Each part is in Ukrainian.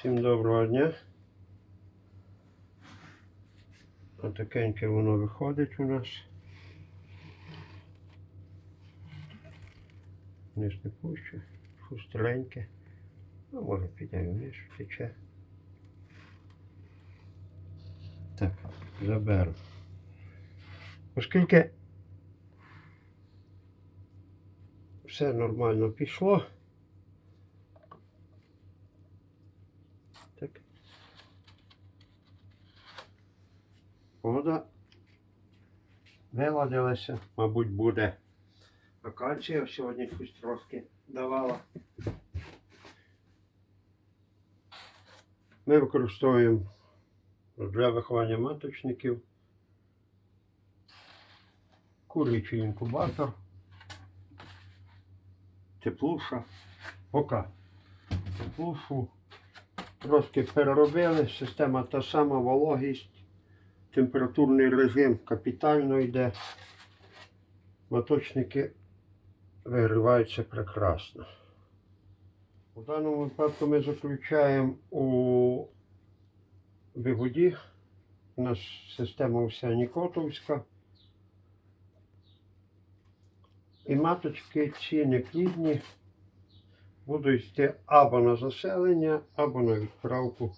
Всім доброго дня. Отакеньке воно виходить у нас. Вниз не пущу. Шустреньке. Ну, може піде вниз, втече. Так, заберу. Оскільки все нормально пішло. Так. Вода виладилася, мабуть, буде. Акація сьогодні щось трошки давала. Ми використовуємо для виховання маточників курячий інкубатор, теплуша, ока. Теплушу трошки переробили, система та сама, вологість, температурний режим капітально йде. Моточники вигріваються прекрасно. У даному випадку ми заключаємо у вигоді. У нас система вся Нікотовська. І маточки ці неплідні будуть йти або на заселення, або на відправку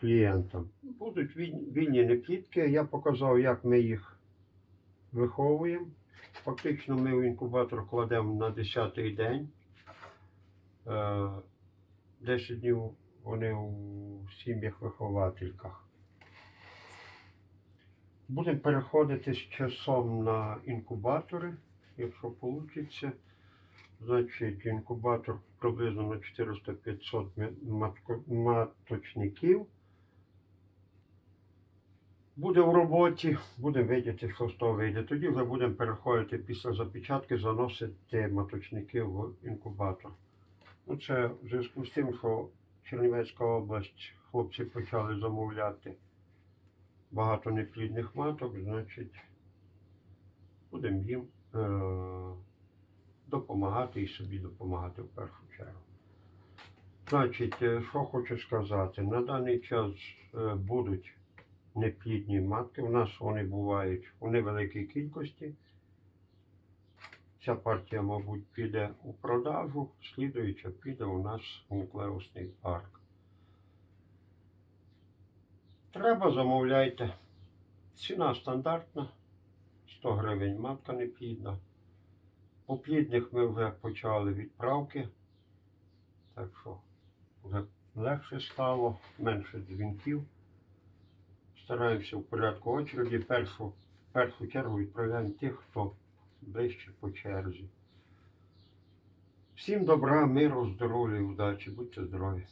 клієнтам. Будуть вільні неплідки. Я показав, як ми їх виховуємо. Фактично ми в інкубатор кладемо на 10-й день. Е, 10 днів вони у сім'ях-виховательках. Будемо переходити з часом на інкубатори, якщо вийде. Значить, інкубатор приблизно на 400-500 маточників. Буде в роботі, будемо видіти, що з того вийде. Тоді вже будемо переходити після запечатки, заносити маточники в інкубатор. Ну, це в зв'язку з тим, що Чернівецька область хлопці почали замовляти багато неплідних маток, значить, будемо їм е- допомагати і собі допомагати в першу чергу. Значить, е, що хочу сказати, на даний час е, будуть неплідні матки. У нас вони бувають у невеликій кількості. Ця партія, мабуть, піде у продажу, слідуюча піде у нас нуклеусний парк. Треба замовляйте. Ціна стандартна. 100 гривень матка неплідна. По плідних ми вже почали відправки. Так що вже легше стало, менше дзвінків. Стараємося в порядку очереді. Першу, першу чергу відправляємо тих, хто ближче по черзі. Всім добра, миру, здоров'я і удачі. Будьте здорові!